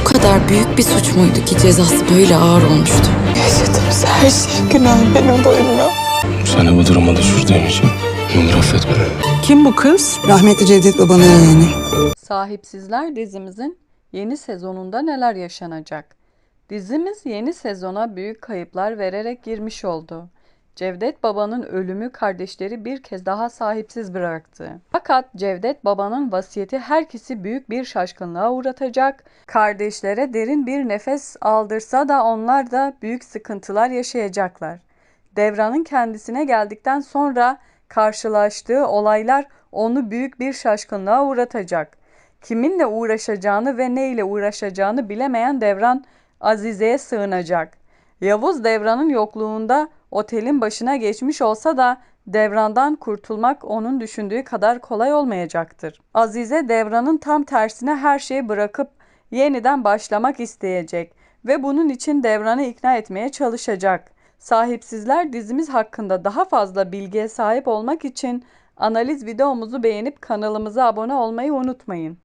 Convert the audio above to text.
Bu kadar büyük bir suç muydu ki cezası böyle ağır olmuştu? Yaşadığımız her şey günah benim boynuma. Seni bu duruma düşürdüğüm için ne olur affet beni. Kim bu kız? Rahmetli Cevdet babanın yeğeni. Sahipsizler dizimizin yeni sezonunda neler yaşanacak? Dizimiz yeni sezona büyük kayıplar vererek girmiş oldu. Cevdet Baba'nın ölümü kardeşleri bir kez daha sahipsiz bıraktı. Fakat Cevdet Baba'nın vasiyeti herkesi büyük bir şaşkınlığa uğratacak. Kardeşlere derin bir nefes aldırsa da onlar da büyük sıkıntılar yaşayacaklar. Devran'ın kendisine geldikten sonra karşılaştığı olaylar onu büyük bir şaşkınlığa uğratacak. Kiminle uğraşacağını ve ne ile uğraşacağını bilemeyen Devran Azize'ye sığınacak. Yavuz Devran'ın yokluğunda otelin başına geçmiş olsa da Devran'dan kurtulmak onun düşündüğü kadar kolay olmayacaktır. Azize Devran'ın tam tersine her şeyi bırakıp yeniden başlamak isteyecek ve bunun için Devran'ı ikna etmeye çalışacak. Sahipsizler dizimiz hakkında daha fazla bilgiye sahip olmak için analiz videomuzu beğenip kanalımıza abone olmayı unutmayın.